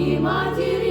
і.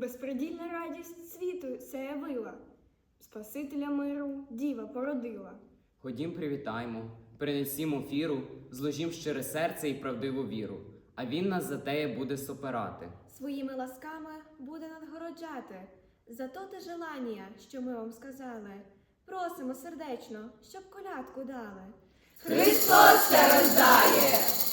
Безпредільна радість світу це явила, Спасителя миру діва породила. Ходім, привітаймо, принесімо фіру, зложім щире серце і правдиву віру, а він нас за теє буде сопирати. Своїми ласками буде надгороджати. За то те желання, що ми вам сказали. Просимо сердечно, щоб колядку дали. Христос рождає!